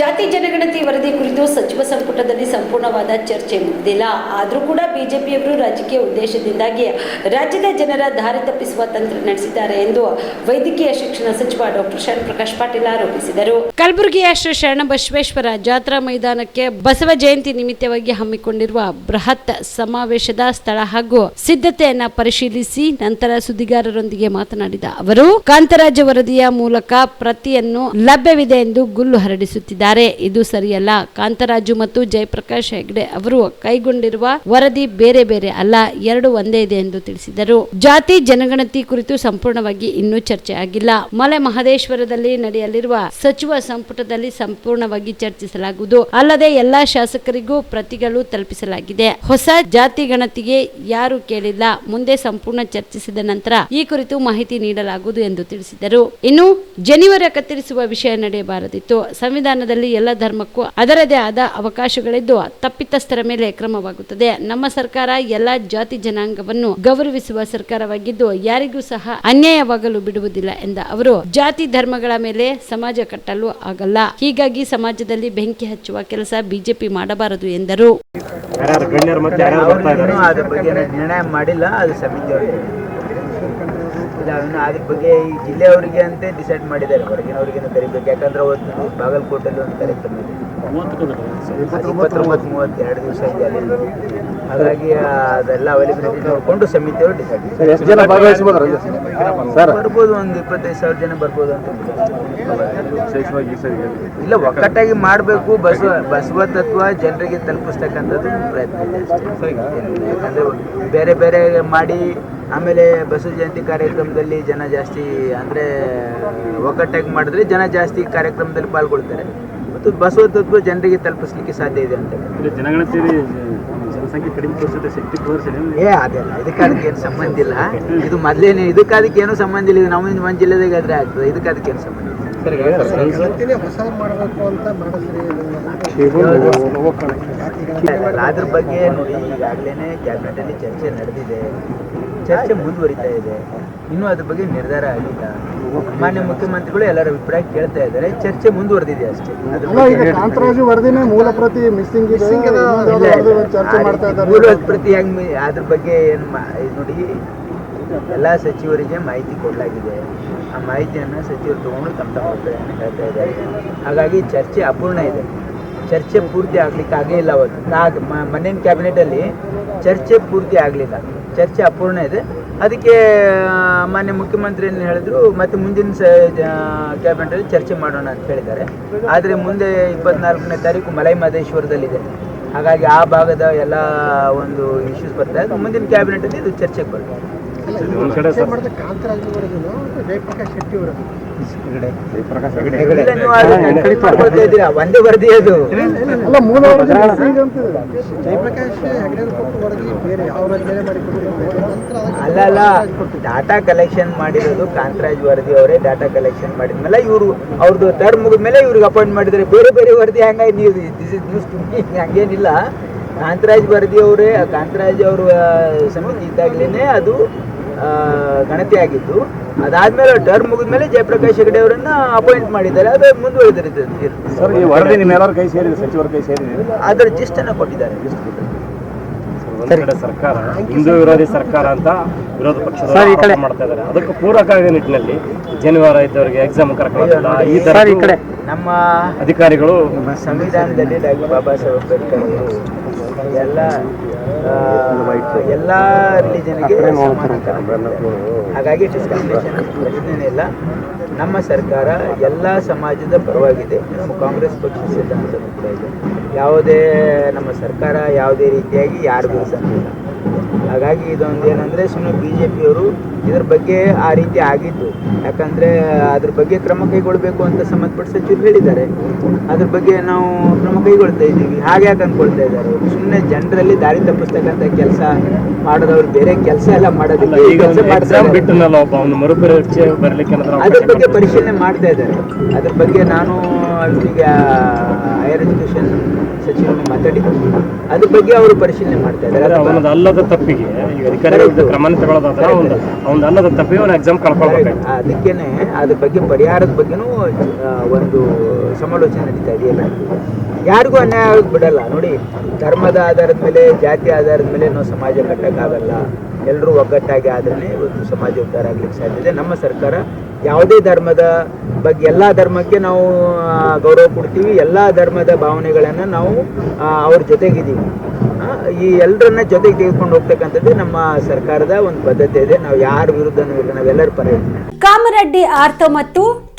ಜಾತಿ ಜನಗಣತಿ ವರದಿ ಕುರಿತು ಸಚಿವ ಸಂಪುಟದಲ್ಲಿ ಸಂಪೂರ್ಣವಾದ ಚರ್ಚೆ ಮುಗಿದಿಲ್ಲ. ಆದರೂ ಕೂಡ ಬಿಜೆಪಿಯವರು ರಾಜಕೀಯ ಉದ್ದೇಶದಿಂದಾಗಿ ರಾಜ್ಯದ ಜನರ ದಾರಿ ತಪ್ಪಿಸುವ ತಂತ್ರ ನಡೆಸಿದ್ದಾರೆ ಎಂದು ವೈದ್ಯಕೀಯ ಶಿಕ್ಷಣ ಸಚಿವ ಡಾಕ್ಟರ್ ಶರಣ್ ಪ್ರಕಾಶ್ ಪಾಟೀಲ್ ಆರೋಪಿಸಿದರು. ಕಲಬುರಗಿಯ ಶ್ರೀ ಶರಣ ಬಸವೇಶ್ವರ ಜಾತ್ರಾ ಮೈದಾನಕ್ಕೆ ಬಸವ ಜಯಂತಿ ನಿಮಿತ್ತವಾಗಿ ಹಮ್ಮಿಕೊಂಡಿರುವ ಬೃಹತ್ ಸಮಾವೇಶದ ಸ್ಥಳ ಹಾಗೂ ಸಿದ್ಧತೆಯನ್ನು ಪರಿಶೀಲಿಸಿ ನಂತರ ಸುದ್ದಿಗಾರರೊಂದಿಗೆ ಮಾತನಾಡಿದ ಅವರು, ಕಾಂತರಾಜ ವರದಿಯ ಮೂಲಕ ಪ್ರತಿಯನ್ನು ಲಭ್ಯವಿದೆ ಎಂದು ಗುಲ್ಲು ಹರಡಿಸುತ್ತಿದ್ದಾರೆ. ಇದು ಸರಿಯಲ್ಲ. ಕಾಂತರಾಜು ಮತ್ತು ಜಯಪ್ರಕಾಶ್ ಹೆಗ್ಡೆ ಅವರು ಕೈಗೊಂಡಿರುವ ವರದಿ ಬೇರೆ ಬೇರೆ ಅಲ್ಲ, ಎರಡು ಒಂದೇ ಇದೆ ಎಂದು ತಿಳಿಸಿದರು. ಜಾತಿ, ಜನಗಣತಿ ಕುರಿತು ಸಂಪೂರ್ಣವಾಗಿ ಇನ್ನೂ ಚರ್ಚೆ ಆಗಿಲ್ಲ. ಮಲೆ ಮಹದೇಶ್ವರದಲ್ಲಿ ನಡೆಯಲಿರುವ ಸಚಿವ ಸಂಪುಟದಲ್ಲಿ ಸಂಪೂರ್ಣವಾಗಿ ಚರ್ಚಿಸಲಾಗುವುದು. ಅಲ್ಲದೆ ಎಲ್ಲಾ ಶಾಸಕರಿಗೂ ಪ್ರತಿಗಳು ತಲುಪಿಸಲಾಗಿದೆ. ಹೊಸ ಜಾತಿ ಗಣತಿಗೆ ಯಾರು ಕೇಳಿಲ್ಲ. ಮುಂದೆ ಸಂಪೂರ್ಣ ಚರ್ಚಿಸಿದ ನಂತರ ಈ ಕುರಿತು ಮಾಹಿತಿ ನೀಡಲಾಗುವುದು ಎಂದು ತಿಳಿಸಿದರು. ಇನ್ನು ಜನಿವರ ಕತ್ತರಿಸುವ ವಿಷಯ ನಡೆಯಬಾರದಿತ್ತು. ಸಂವಿಧಾನದಲ್ಲಿ ಎಲ್ಲ ಧರ್ಮಕ್ಕೂ ಅದರದೇ ಆದ ಅವಕಾಶಗಳಿದ್ದು ತಪ್ಪಿತಸ್ಥರ ಮೇಲೆ ಕ್ರಮವಾಗುತ್ತದೆ. ನಮ್ಮ ಸರ್ಕಾರ ಎಲ್ಲ ಜಾತಿ ಜನಾಂಗವನ್ನು ಗೌರವಿಸುವ ಸರ್ಕಾರವಾಗಿದ್ದು ಯಾರಿಗೂ ಸಹ ಅನ್ಯಾಯವಾಗಲು ಬಿಡುವುದಿಲ್ಲ ಎಂದ ಅವರು. ಜಾತಿ ಧರ್ಮಗಳ ಮೇಲೆ ಸಮಾಜ ಕಟ್ಟಲು ಆಗಲ್ಲ. ಹೀಗಾಗಿ ಸಮಾಜದಲ್ಲಿ ಬೆಂಕಿ ಹಚ್ಚುವ ಕೆಲಸ ಬಿಜೆಪಿ ಮಾಡಬಾರದು ಎಂದರು. ನಿರ್ಣಯ ಮಾಡಿಲ್ಲ ಅದು ಸಮಿತಿಯವರು ಇನ್ನು ಅದ್ರ ಬಗ್ಗೆ ಈ ಜಿಲ್ಲೆಯವರಿಗೆ ಅಂತ ಡಿಸೈಡ್ ಮಾಡಿದ್ದಾರೆ ಹೊರಗಿನವ್ರಿಗೇನು ಕರಿಬೇಕು. ಯಾಕಂದ್ರೆ ಅವತ್ತು ಬಾಗಲಕೋಟೆಲ್ಲಿ ಒಂದು ಕಾರ್ಯಕ್ರಮ ಇದೆ. ಇಪ್ಪತ್ತೊಂಬತ್ತು ಮೂವತ್ತೆರಡು ದಿವಸ ಇದೆ ಅಲ್ಲಿ. ಹಾಗಾಗಿ ಅದೆಲ್ಲ ಅವೈಲೇಬಿಲಿಟಿ ನೋಡಿಕೊಂಡು ಸಮಿತಿಯವರು ಡಿಸೈಡ್ ಸರ್ ಎಷ್ಟು ಜನ ಭಾಗವಹಿಸಬಹುದು ಸರ್. ಬರ್ಬೋದು ಒಂದು ಇಪ್ಪತ್ತೈದು ಸಾವಿರ ಜನ ಬರ್ಬೋದು ಅಂತ ಇಲ್ಲ ಒಕ್ಕಟ್ಟಾಗಿ ಮಾಡಬೇಕು. ಬಸವ ಬಸವ ತತ್ವ ಜನರಿಗೆ ತಲುಪಿಸ್ತಕ್ಕಂಥದ್ದು ಪ್ರಯತ್ನ ಇದೆ ಯಾಕಂದ್ರೆ ಬೇರೆ ಬೇರೆ ಮಾಡಿ ಆಮೇಲೆ ಬಸವ ಜಯಂತಿ ಕಾರ್ಯಕ್ರಮದಲ್ಲಿ ಜನ ಜಾಸ್ತಿ ಅಂದರೆ ಒಗ್ಗಟ್ಟಾಗಿ ಮಾಡಿದ್ರೆ ಜನ ಜಾಸ್ತಿ ಕಾರ್ಯಕ್ರಮದಲ್ಲಿ ಪಾಲ್ಗೊಳ್ತಾರೆ. ಮತ್ತು ಬಸವ ತತ್ವ ಜನರಿಗೆ ತಲುಪಿಸ್ಲಿಕ್ಕೆ ಸಾಧ್ಯ ಇದೆ ಅಂತ. ಜನಗಣತಿಯಲ್ಲಿ ಜನಸಂಖ್ಯೆ ಕಡಿಮೆ ತೋರಿಸುತ್ತೆ ಶಕ್ತಿ ತೋರಿಸಿದೆ ಏ ಅದೆಲ್ಲ ಇದಕ್ಕೆ ಅದಕ್ಕೆ ಏನು ಸಂಬಂಧ ಇಲ್ಲ. ಇದು ಮೊದಲೇನೆ ಇದಕ್ಕೆ ಅದಕ್ಕೆ ಏನೂ ಸಂಬಂಧ ಇಲ್ಲ. ಇದು ನಮ್ಮ ಒಂದು ಜಿಲ್ಲೆದಾಗ ಆದ್ರೆ ಆಗ್ತದೆ. ಇದಕ್ಕೆ ಅದಕ್ಕೆ ಏನು ಸಂಬಂಧ ಇಲ್ಲ. ಅದ್ರ ಬಗ್ಗೆ ನೋಡಿ ಈಗಾಗಲೇ ಕ್ಯಾಬಿನೆಟ್ ಅಲ್ಲಿ ಚರ್ಚೆ ನಡೆದಿದೆ. ಚರ್ಚೆ ಮುಂದುವರಿತಾ ಇದೆ. ಇನ್ನೂ ಅದ್ರ ಬಗ್ಗೆ ನಿರ್ಧಾರ ಆಗಿಲ್ಲ ಮಾನ್ಯ ಮುಖ್ಯಮಂತ್ರಿಗಳು ಎಲ್ಲರ ಅಭಿಪ್ರಾಯ ಕೇಳ್ತಾ ಇದ್ದಾರೆ. ಚರ್ಚೆ ಮುಂದುವರೆದಿದೆ ಅಷ್ಟೇ. ಕಾಂತರಾಜು ವರದಿನೇ ಮೂಲ ಪ್ರತಿ ಮಿಸ್ಸಿಂಗ್ ಮೂಲ ಚರ್ಚೆ ಮಾಡ್ತಾ ಇದ್ದಾರೆ. ಪ್ರತಿ ಹೆಂಗ್ ಮಿ- ಅದ್ರ ಬಗ್ಗೆ ಏನು ನೋಡಿ ಎಲ್ಲ ಸಚಿವರಿಗೆ ಮಾಹಿತಿ ಕೊಡಲಾಗಿದೆ. ಆ ಮಾಹಿತಿಯನ್ನು ಸಚಿವರು ತಗೊಂಡು ತಮ್ಮ ತಮ್ಮ ಅಭಿಪ್ರಾಯವನ್ನು ಹೇಳ್ತಾ ಇದ್ದಾರೆ. ಹಾಗಾಗಿ ಚರ್ಚೆ ಅಪೂರ್ಣ ಇದೆ. ಚರ್ಚೆ ಪೂರ್ತಿ ಆಗ್ಲಿಕ್ಕೆ ಆಗೇ ಇಲ್ಲ ಅವತ್ತು. ನಾ ಮನೇನ ಕ್ಯಾಬಿನೆಟಲ್ಲಿ ಚರ್ಚೆ ಪೂರ್ತಿ ಆಗ್ಲಿಲ್ಲ. ಚರ್ಚೆ ಅಪೂರ್ಣ ಇದೆ. ಅದಕ್ಕೆ ಮೊನ್ನೆ ಮಾನ್ಯ ಮುಖ್ಯಮಂತ್ರಿ ಏನು ಹೇಳಿದ್ರು ಮತ್ತೆ ಮುಂದಿನ ಸ ಕ್ಯಾಬಿನೆಟಲ್ಲಿ ಚರ್ಚೆ ಮಾಡೋಣ ಅಂತ ಹೇಳಿದ್ದಾರೆ. ಆದರೆ ಮುಂದೆ ಇಪ್ಪತ್ನಾಲ್ಕನೇ ತಾರೀಕು ಮಲೈ ಮಹದೇಶ್ವರದಲ್ಲಿದೆ ಹಾಗಾಗಿ ಆ ಭಾಗದ ಎಲ್ಲ ಒಂದು ಇಶ್ಯೂಸ್ ಬರ್ತಾ ಇದೆ ಮುಂದಿನ ಕ್ಯಾಬಿನೆಟಲ್ಲಿ ಇದು ಚರ್ಚೆಗೆ ಬರ್ತದೆ. ಒಂದ್ ವರದಿ ಅದು. ಜಯಪ್ರಕಾಶ್ ಅಲ್ಲ ಡಾಟಾ ಕಲೆಕ್ಷನ್ ಮಾಡಿರೋದು ಕಾಂತರಾಜ್ ವರದಿ ಅವರೇ. ಡಾಟಾ ಕಲೆಕ್ಷನ್ ಮಾಡಿದ್ಮೇಲೆ ಇವರು ಅವ್ರದ್ದು ಮುಗಿದ ಮೇಲೆ ಇವ್ರಿಗೆ ಅಪಾಯಿಂಟ್ ಮಾಡಿದ್ರೆ ಬೇರೆ ಬೇರೆ ವರದಿ ಹಂಗಾಗಿ ನೀವು ದಿಸ್ ಇಸ್ ನ್ಯೂಸ್ ಟು ಹಂಗೇನಿಲ್ಲ. ಕಾಂತರಾಜ್ ವರದಿ ಅವರೇ ಕಾಂತರಾಜ್ ಅವರು ಸಮಿತಿ ಇದ್ದಾಗಲೇ ಅದು ಗಣತಿ ಆಗಿತ್ತು ಅದಾದ್ಮೇಲೆ ಟರ್ಮ್ ಮುಗಿದ್ಮೇಲೆ ಜಯಪ್ರಕಾಶ್ ಹೆಗಡೆ ಅವರನ್ನ ಅಪಾಯಿಂಟ್ ಮಾಡಿದ್ದಾರೆ. ಅದು ಮುಂದುವರೆದಿರುತ್ತೆ. ಅದರ ಜಿಸ್ಟ್ ಅನ್ನ ಕೊಟ್ಟಿದ್ದಾರೆ. ಒಂದ್ ಕಡೆ ಸರ್ಕಾರ ಹಿಂದೂ ವಿರೋಧಿ ಸರ್ಕಾರ ಅಂತ ವಿರೋಧ ಪಕ್ಷದ ಮಾಡ್ತಾ ಇದ್ದಾರೆ. ಅದಕ್ಕೆ ಪೂರಕ ನಿಟ್ಟಿನಲ್ಲಿ ಜನಿವಾರ ಇದ್ದವರಿಗೆ ಎಕ್ಸಾಮ್ ಕರ್ಕೊಳ್ಳೋದಿಲ್ಲ ಈ ತರ ನಮ್ಮ ಅಧಿಕಾರಿಗಳು ಸಂವಿಧಾನದಲ್ಲಿ ಡಾಕ್ಟರ್ ಬಾಬಾ ಸಾಹೇಬ್ ಅಂಬೇಡ್ಕರ್ ಅವರು ಎಲ್ಲ ಎಲ್ಲ ರಿಲಿಜನ್ಗೆ ಹಾಗಾಗಿ ಡಿಸ್ಕ್ರಿಮಿನೇಷನ್ ಪ್ರಶ್ನೆನೇ ಇಲ್ಲ. ನಮ್ಮ ಸರ್ಕಾರ ಎಲ್ಲ ಸಮಾಜದ ಪರವಾಗಿದೆ. ನಮ್ಮ ಕಾಂಗ್ರೆಸ್ ಪಕ್ಷದ ಸಿದ್ಧಾಂತ ಕೂಡ ಇದೆ. ಯಾವುದೇ ನಮ್ಮ ಸರ್ಕಾರ ಯಾವುದೇ ರೀತಿಯಾಗಿ ಯಾರಿಗೂ ಸಂದಿಲ್ಲ ಹಾಗಾಗಿ ಇದೊಂದು ಏನಂದರೆ ಸುಮ್ಮನೆ ಬಿ ಜೆ ಪಿಯವರು ಇದ್ರ ಬಗ್ಗೆ ಆ ರೀತಿ ಆಗಿದ್ದು. ಯಾಕಂದರೆ ಅದ್ರ ಬಗ್ಗೆ ಕ್ರಮ ಕೈಗೊಳ್ಳಬೇಕು ಅಂತ ಸಂಬಂಧಪಟ್ಟ ಸಚಿವರು ಹೇಳಿದ್ದಾರೆ. ಅದ್ರ ಬಗ್ಗೆ ನಾವು ಕ್ರಮ ಕೈಗೊಳ್ತಾ ಇದ್ದೀವಿ. ಹಾಗೆ ಯಾಕೆ ಅನ್ಕೊಳ್ತಾ ಇದ್ದಾರೆ? ಸುಮ್ಮನೆ ಜನರಲ್ಲಿ ದಾರಿ ತಪ್ಪಿಸ್ತಕ್ಕಂಥ ಕೆಲಸ ಮಾಡೋದವ್ರು ಬೇರೆ ಕೆಲಸ ಎಲ್ಲ ಮಾಡೋದಿಲ್ಲ ಈಗ ಅದ್ರ ಬಗ್ಗೆ ಪರಿಶೀಲನೆ ಮಾಡ್ತಾ ಇದ್ದಾರೆ. ಅದ್ರ ಬಗ್ಗೆ ನಾನು ಎಜುಕೇಷನ್ ಮಾತಾಡಿದ್ರು ಅದ್ರ ಬಗ್ಗೆ ಅವರು ಪರಿಶೀಲನೆ ಮಾಡ್ತಾ ಇದ್ದಾರೆ. ಅವನದು ಅಲ್ಲದ ತಪ್ಪಿಗೆ ಈಗ ಕ್ರಮ ತಗೊಳ್ಳೋದಾದ್ರೆ ಒಂದು ಅವನ ಅಲ್ಲದ ತಪ್ಪಿಗೆ ಅವನ ಎಕ್ಸಾಮ್ ಕಳ್ಕೊಳ್ಬೇಕು ಅದಕ್ಕೇನೆ ಅದ್ರ ಬಗ್ಗೆ ಪರಿಹಾರದ ಬಗ್ಗೆನೂ ಒಂದು ಸಮಾಲೋಚನೆ ನಡೀತಾ ಇದೆ ಎಲ್ಲ. ಯಾರಿಗೂ ಅನ್ಯಾಯ ಆಗೋದು ಬಿಡಲ್ಲ. ನೋಡಿ ಧರ್ಮದ ಆಧಾರದ ಮೇಲೆ ಜಾತಿ ಆಧಾರದ ಮೇಲೆ ನಾವು ಸಮಾಜ ಕಟ್ಟಕ್ಕಾಗಲ್ಲ. ಎಲ್ಲರೂ ಒಗ್ಗಟ್ಟಾಗಿ ಆದ್ರೆ ಇವತ್ತು ಸಮಾಜ ಉದ್ಧಾರ ಆಗ್ಲಿಕ್ಕೆ ಸಾಧ್ಯ ಇದೆ. ನಮ್ಮ ಸರ್ಕಾರ ಯಾವುದೇ ಧರ್ಮದ ಬಗ್ಗೆ, ಎಲ್ಲ ಧರ್ಮಕ್ಕೆ ನಾವು ಗೌರವ ಕೊಡ್ತೀವಿ, ಎಲ್ಲ ಧರ್ಮದ ಭಾವನೆಗಳನ್ನು ನಾವು ಅವ್ರ ಜೊತೆಗಿದ್ದೀವಿ. ಈ ಎಲ್ಲರನ್ನ ಜೊತೆಗೆ ತೆಗೆದುಕೊಂಡು ಹೋಗ್ತಕ್ಕಂಥದ್ದು ನಮ್ಮ ಸರ್ಕಾರದ ಒಂದು ಬದ್ಧತೆ ಇದೆ. ನಾವು ಯಾರ ವಿರುದ್ಧನೂ ಇಲ್ಲ, ನಾವೆಲ್ಲರ ಪರ ಕಾಮರೆಡ್ಡಿ ಆರ್ತೋ ಮತ್ತು